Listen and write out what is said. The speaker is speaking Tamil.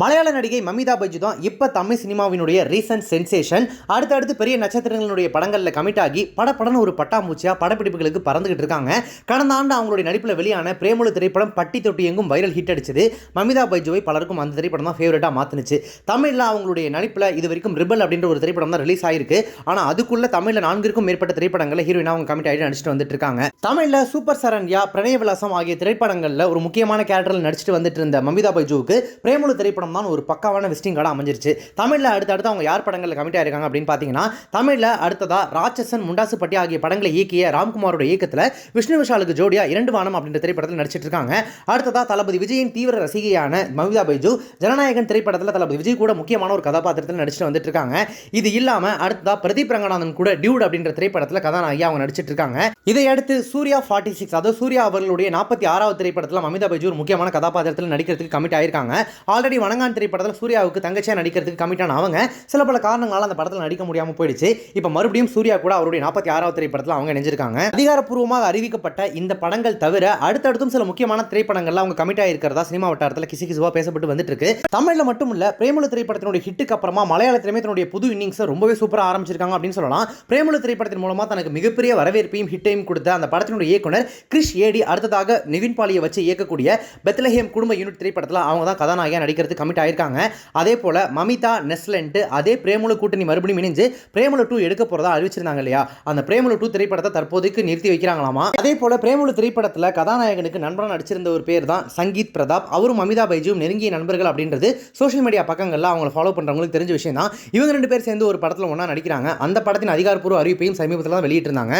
மலையாள நடிகை மமிதா பைஜு தான் இப்போ தமிழ் சினிமாவினுடைய ரீசன்ட் சென்சேஷன் அடுத்தடுத்து பெரிய நட்சத்திரங்களுடைய படங்களில் கமிட் ஆகி படப்படன்னு ஒரு பட்டாம்பூச்சியாக படப்பிடிப்புகளுக்கு பறந்துகிட்டு இருக்காங்க. கடந்த ஆண்டு அவங்களுடைய நடிப்பில் வெளியான பிரேமலு திரைப்படம் பட்டி தொட்டி எங்கும் வைரல் ஹிட் அடிச்சது. மமிதா பைஜுவை பலருக்கும் அந்த திரைப்படம் தான் ஃபேவரட்டாக மாற்றுனுச்சு தமிழில் அவங்களுடைய நடிப்பில் இது வரைக்கும் ரிபல் அப்படின்ற ஒரு திரைப்படம் தான் ரிலீஸ் ஆயிருக்கு. ஆனால் அதுக்குள்ளே தமிழில் நான்கிற்கும் மேற்பட்ட திரைப்படங்களில் ஹீரோயினா அவங்க கமிட் ஆகிட்டு நடிச்சிட்டு வந்துட்டு இருக்காங்க. தமிழில் சூப்பர் சரண்யா பிரணய விலாசம் ஆகிய திரைப்படங்களில் ஒரு முக்கியமான கேரக்டரில் நடிச்சிட்டு வந்துட்டு இருந்த மமிதா பைஜுவுக்கு பிரேமலு திரைப்படம் தான் ஒரு பக்காவான விசிட்டிங் கார்டாக அமைஞ்சிருச்சு. தமிழில் அடுத்தடுத்து அவங்க யார் படங்களில் கமிட் ஆயிருக்காங்க அப்படின்னு பார்த்தீங்கன்னா தமிழில் அடுத்ததாக ராட்சசன் முண்டாசுப்பட்டி ஆகிய படங்களை இயக்கிய ராம்குமாரோட இயக்கத்தில் விஷ்ணு விஷாலுக்கு ஜோடியாக இரண்டு வானம் அப்படின்ற திரைப்படத்தில் நடிச்சிட்டு இருக்காங்க. அடுத்ததாக தளபதி விஜயின் தீவிர ரசிகையான மவிதா பைஜு ஜனநாயகன் திரைப்படத்தில் தளபதி விஜய் கூட முக்கியமான ஒரு கதாபாத்திரத்தில் நடிச்சுட்டு வந்துட்டு இருக்காங்க. இது இல்லாமல் அடுத்ததாக பிரதீப் ரங்கநாதன் கூட டியூட் அப்படின்ற திரைப்படத்தில் கதாநாயகி அவங்க நடிச்சிட்டு இருக்காங்க. இதையடுத்து சூர்யா ஃபார்ட்டி சிக்ஸ் அதாவது சூர்யா அவர்களுடைய நாற்பத்தி ஆறாவது திரைப்படத்தில் மமிதா பைஜு ஒரு முக்கியமான கதாபாத்திரத்தில் நடிக்கிறதுக்கு கமிட் ஆயிருக்காங்க. ஆல்ரெடி பழங்கான் திரைப்படத்தில் சூர்யாவுக்கு தங்கச்சியாக நடிக்கிறதுக்கு கமிட்டான அவங்க. சில பல காரணங்களால் அந்த படத்தில் நடிக்க முடியாமல் போயிடுச்சு. இப்போ மறுபடியும் சூர்யா கூட அவருடைய நாற்பத்தி ஆறாவது திரைப்படத்தில் அவங்க இணைஞ்சிருக்காங்க. அதிகாரப்பூர்வமாக அறிவிக்கப்பட்ட இந்த படங்கள் தவிர அடுத்தடுத்தும் சில முக்கியமான திரைப்படங்கள்ல அவங்க கமிட் ஆகிருக்கிறதா சினிமா வட்டாரத்தில் கிசு கிசுவாக பேசப்பட்டு வந்துட்டு இருக்கு தமிழில் மட்டும் இல்ல பிரேமலு திரைப்படத்தினுடைய ஹிட்டுக்கு அப்புறமா மலையாள தன்னுடைய புது இன்னிங்ஸை ரொம்பவே சூப்பராக ஆரம்பிச்சிருக்காங்க அப்படின்னு சொல்லலாம். பிரேமலு திரைப்படத்தின் மூலமாக தனக்கு மிகப்பெரிய வரவேற்பையும் ஹிட்டையும் கொடுத்த அந்த படத்தினுடைய இயக்குனர் கிறிஷ் ஏடி அடுத்ததாக நிவின் பாலியை வச்சு இயக்கக்கூடிய பெத்லஹேம் குடும்ப யூனிட் திரைப்படத்தில் அவங்க தான் கதாநாயகியாக எடுத்து கமிட் ஆயிருக்காங்க. அதே போல மமிதா நெஸ்லன்ட்டு அதே பிரேமலு கூட்டணி மறுபடியும் இணைஞ்சு பிரேமலு டூ எடுக்க போறதா அறிவிச்சிருந்தாங்க இல்லையா? அந்த பிரேமலு டூ திரைப்படத்தை தற்போதைக்கு நிறுத்தி வைக்கிறாங்களாமா? அதே போல பிரேமலு திரைப்படத்தில் கதாநாயகனுக்கு நண்பராக நடிச்சிருந்த ஒரு பேர் தான் சங்கீத் பிரதாப். அவரும் அமிதா பைஜியும் நெருங்கிய நண்பர்கள் அப்படின்றது சோஷியல் மீடியா பக்கங்களில் அவங்க ஃபாலோ பண்ணுறவங்களுக்கு தெரிஞ்ச விஷயம் தான். இவங்க ரெண்டு பேர் சேர்ந்து ஒரு படத்தில் ஒன்றா நடிக்கிறாங்க. அந்த படத்தின் அதிகாரப்பூர்வ அறிவிப்பையும் சமீபத்தில் தான் வெளியிட்டிருந்தாங்க.